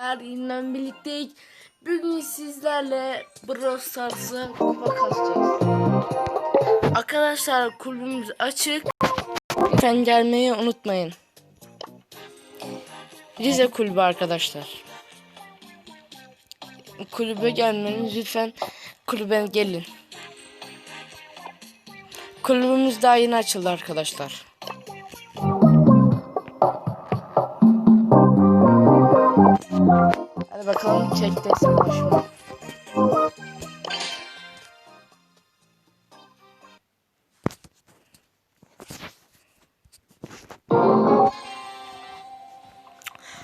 Yine birlikteyiz. Bugün sizlerle Brawl Stars'a kupa. Arkadaşlar kulübümüz açık. Lütfen gelmeyi unutmayın. Rize kulübü arkadaşlar. Kulübe gelmeniz lütfen kulübe gelin. Kulübümüz daha yeni açıldı arkadaşlar. Hadi bakalım çekti başımı.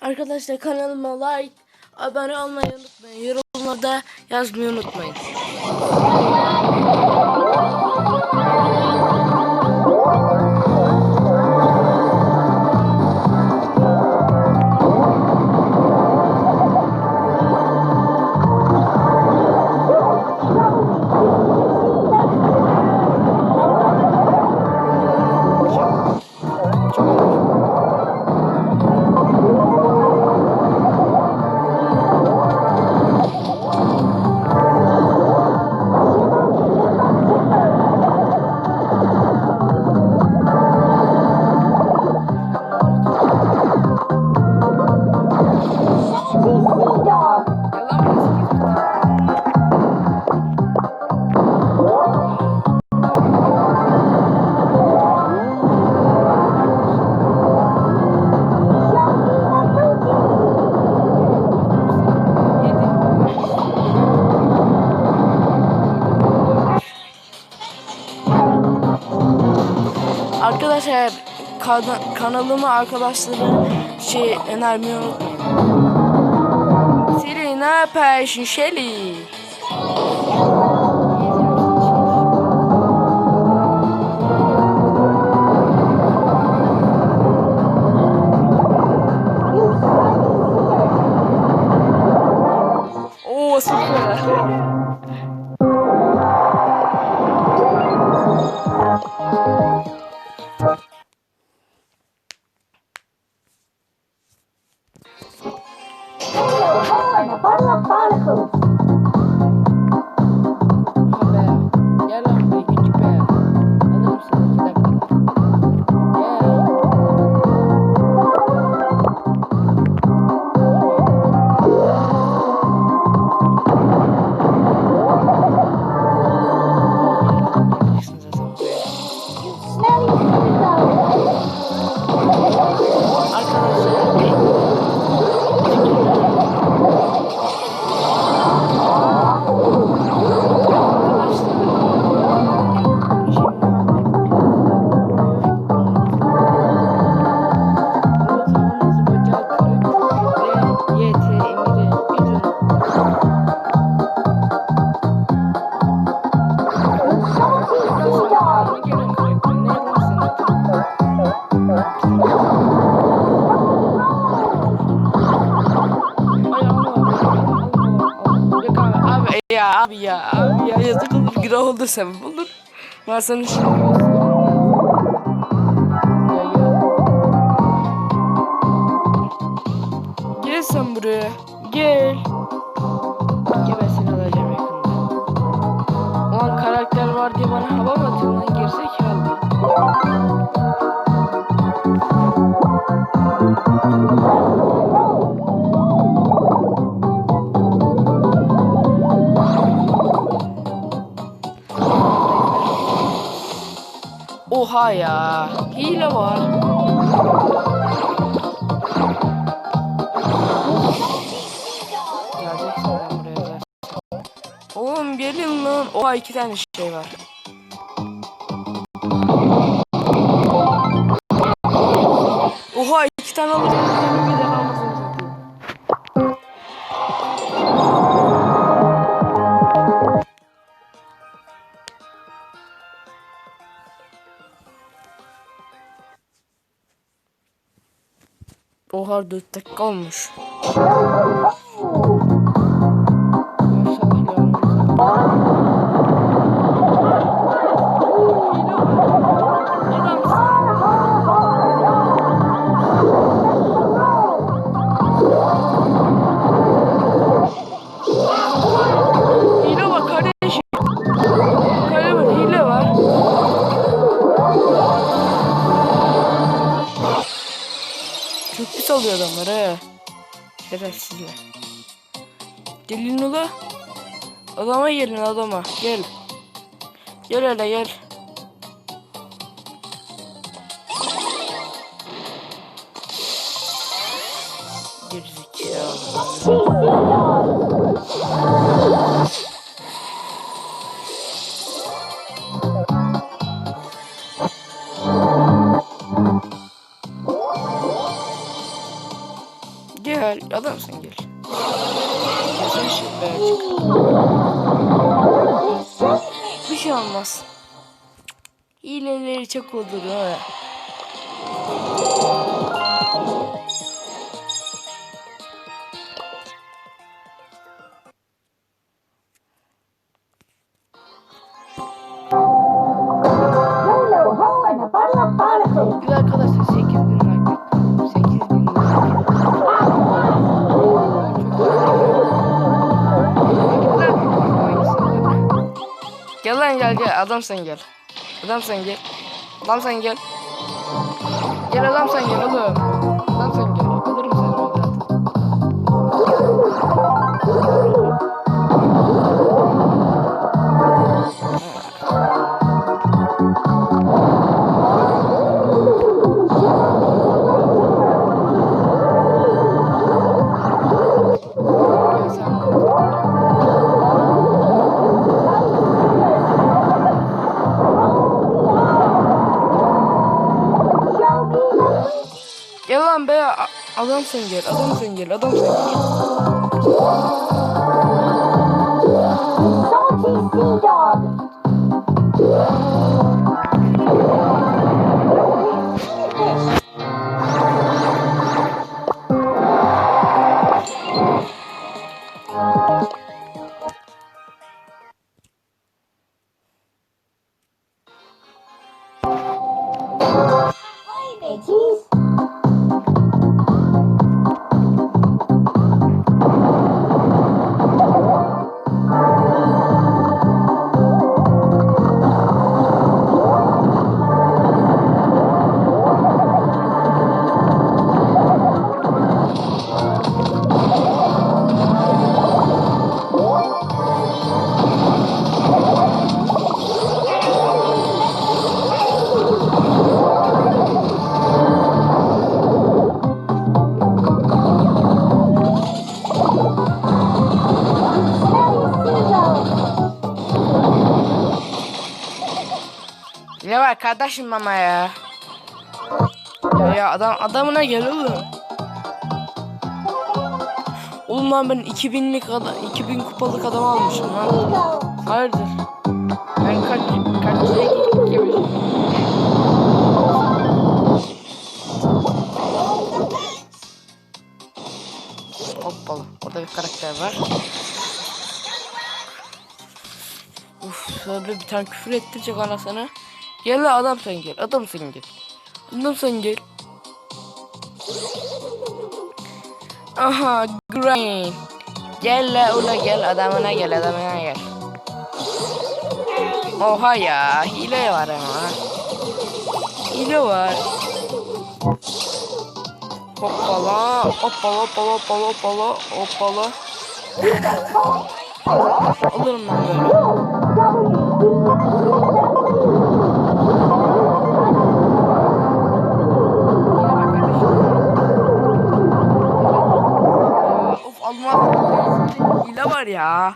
Arkadaşlar kanalıma like, abone olmayı unutmayın. Yorumlarda yazmayı unutmayın. Arkadaşlar kana- kanalıma arkadaşları şey önermeyi unutmayın. Siri ne yapıyorsun Shelly? Oo süper. Abi ya abi ya yazık olur günah olur sen bulur. Ben sana şimdi. Gel sen buraya. Gel Oha ya. Hile var. Geleceksin sen buraya zaten. Oğlum gelin lan. Oha iki tane şey var. Oha iki tane alacağım. Oha 4 dakika olmuş. Vuruyor adamları. Şerefsizler. Gelin ula. Adama gelin adama. Gel. Gel hele gel. Gerizekalı. Gel adamsın gel. Kesin şüphecik. Bir şey olmaz. Hileleri çok ha. Yolo Gel gel adam sen gel. Adam sen gel. Adam sen gel. Gel adam sen gel oğlum. Adam sen gel. Adam sen gel. Adam sen gel. Adam sen gel. Var kardeşim mama ya? Ya, ya adam adamına gel oğlum. Oğlum lan ben 2000'lik adam 2000 kupalık adam almışım lan. Hayırdır? Ben kaç kaç kere gitmişim. Hoppala. Orada bir karakter var. Uf, şöyle bir tane küfür ettirecek anasını. Gel la adam sen gel. Adam sen gel. Adam sen gel. Aha, Green. Gel la ula gel adamına gel adamına gel. Oha ya hile var ama. Hile var. Hoppala hoppala hoppala hoppala hoppala hoppala. Alırım ben böyle. Hile var ya.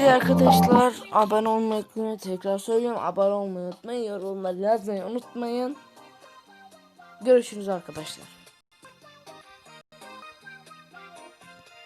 Evet arkadaşlar abone olmayı unutmayın. Tekrar söylüyorum abone olmayı unutmayın. Yorumları yazmayı unutmayın. Görüşürüz arkadaşlar.